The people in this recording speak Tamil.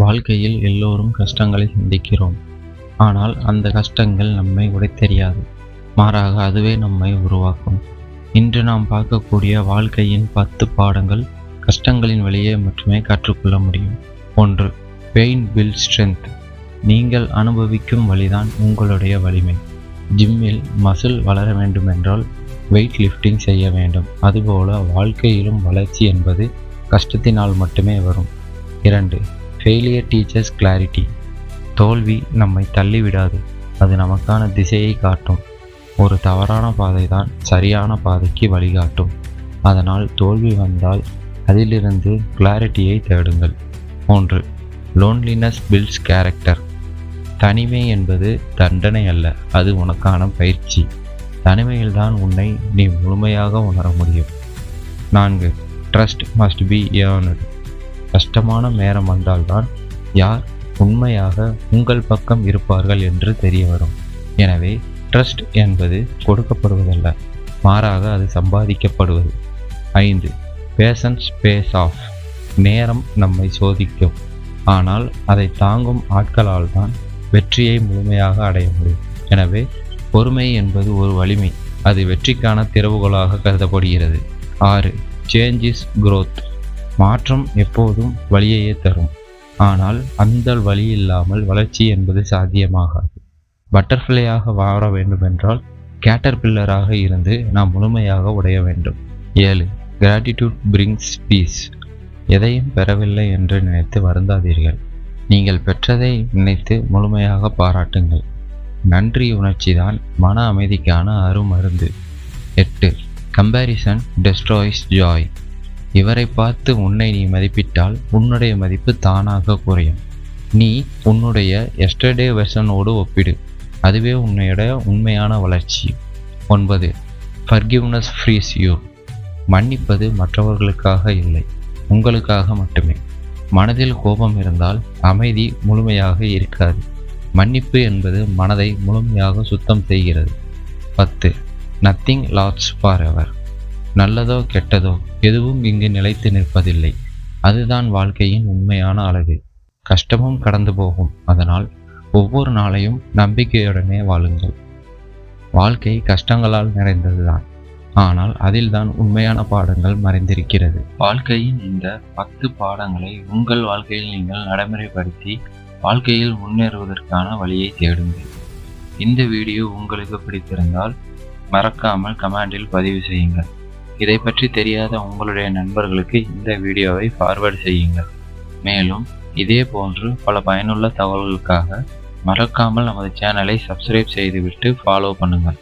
வாழ்க்கையில் எல்லோரும் கஷ்டங்களை சந்திக்கிறோம். ஆனால் அந்த கஷ்டங்கள் நம்மை உடைத்தெரியாது மாறாக அதுவே நம்மை உருவாக்கும். இன்று நாம் பார்க்கக்கூடிய வாழ்க்கையின் பத்து பாடங்கள் கஷ்டங்களின் வழியே மட்டுமே கற்றுக்கொள்ள முடியும். ஒன்று பெயின் பில் ஸ்ட்ரென்த். நீங்கள் அனுபவிக்கும் வழிதான் உங்களுடைய வலிமை. ஜிம்மில் மசில் வளர வேண்டுமென்றால் வெயிட் லிஃப்டிங் செய்ய வேண்டும். அதுபோல வாழ்க்கையிலும் வளர்ச்சி என்பது கஷ்டத்தினால் மட்டுமே வரும். இரண்டு ஃபெயிலியர் டீச்சர்ஸ் கிளாரிட்டி தோல்வி நம்மை தள்ளிவிடாது. அது நமக்கான திசையை காட்டும். ஒரு தவறான பாதை தான் சரியான பாதைக்கு வழிகாட்டும். அதனால் தோல்வி வந்தால் அதிலிருந்து கிளாரிட்டியை தேடுங்கள். ஒன்று லோன்லினஸ் பில்ட்ஸ் கேரக்டர் தனிமை என்பது தண்டனை அல்ல அது உனக்கான பயிற்சி. தனிமையில்தான் உன்னை நீ முழுமையாக உணர முடியும். நான்கு ட்ரஸ்ட் மஸ்ட் பி ஏர்னட் கஷ்டமான நேரம் வந்தால்தான் யார் உண்மையாக உங்கள் பக்கம் இருப்பார்கள் என்று தெரிய வரும். எனவே ட்ரஸ்ட் என்பது கொடுக்கப்படுவதல்ல. மாறாக அது சம்பாதிக்கப்படுவது. ஐந்து பேஷன்ஸ் பேஸ் ஆஃப் நேரம் நம்மை சோதிக்கும். ஆனால் அதை தாங்கும் ஆட்களால் தான் வெற்றியை முழுமையாக அடைய முடியும். எனவே பொறுமை என்பது ஒரு வலிமை. அது வெற்றிக்கான திறவுகோலாக கருதப்படுகிறது. ஆறு சேஞ்ச் குரோத் மாற்றம் எப்போதும் வழியையே தரும். ஆனால் அந்த வழி இல்லாமல் வளர்ச்சி என்பது சாத்தியமாகாது. பட்டர்ஃப்ளையாக வாழ வேண்டுமென்றால் கேட்டர்பில்லராக இருந்து நாம் முழுமையாக உடைய வேண்டும். ஏழு கிராட்டிடியூட் பிரிங்ஸ் பீஸ் எதையும் பெறவில்லை என்று நினைத்து வருந்தாதீர்கள். நீங்கள் பெற்றதை நினைத்து முழுமையாக பாராட்டுங்கள். நன்றி உணர்ச்சிதான் மன அமைதிக்கான அருமருந்து. எட்டு கம்பேரிசன் டெஸ்ட்ராய்ஸ் ஜாய் இவரை பார்த்து உன்னை நீ மதிப்பிட்டால் உன்னுடைய மதிப்பு தானாக குறையும். நீ உன்னுடைய எஸ்டர்டே வெர்ஷனோடு ஒப்பிடு. அதுவே உன்னுடைய உண்மையான வளர்ச்சி. ஒன்பது. ஃபர்கிவ்னஸ் ஃப்ரீஸ் யூ மன்னிப்பது மற்றவர்களுக்காக இல்லை உங்களுக்காக மட்டுமே. மனதில் கோபம் இருந்தால் அமைதி முழுமையாக இருக்காது. மன்னிப்பு என்பது மனதை முழுமையாக சுத்தம் செய்கிறது. பத்து. நத்திங் லாட்ஸ் ஃபார் எவர் நல்லதோ கெட்டதோ எதுவும் இங்கு நிலைத்து நிற்பதில்லை. அதுதான் வாழ்க்கையின் உண்மையான அழகு. கஷ்டமும் கடந்து போகும். அதனால் ஒவ்வொரு நாளையும் நம்பிக்கையுடனே வாழுங்கள். வாழ்க்கை கஷ்டங்களால் நிறைந்ததுதான். ஆனால் அதில்தான் உண்மையான பாடங்கள் மறைந்திருக்கிறது. வாழ்க்கையின் இந்த பத்து பாடங்களை உங்கள் வாழ்க்கையில் நீங்கள் நடைமுறைப்படுத்தி வாழ்க்கையில் முன்னேறுவதற்கான வழியை தேடுங்கள். இந்த வீடியோ உங்களுக்கு பிடித்திருந்தால் மறக்காமல் கமெண்டில் பதிவு செய்யுங்கள். இதை பற்றி தெரியாத உங்களுடைய நண்பர்களுக்கு இந்த வீடியோவை ஃபார்வர்ட் செய்யுங்கள். மேலும் இதே போன்று பல பயனுள்ள தகவல்களுக்காக மறக்காமல் நமது சேனலை சப்ஸ்கிரைப் செய்துவிட்டு ஃபாலோ பண்ணுங்கள்.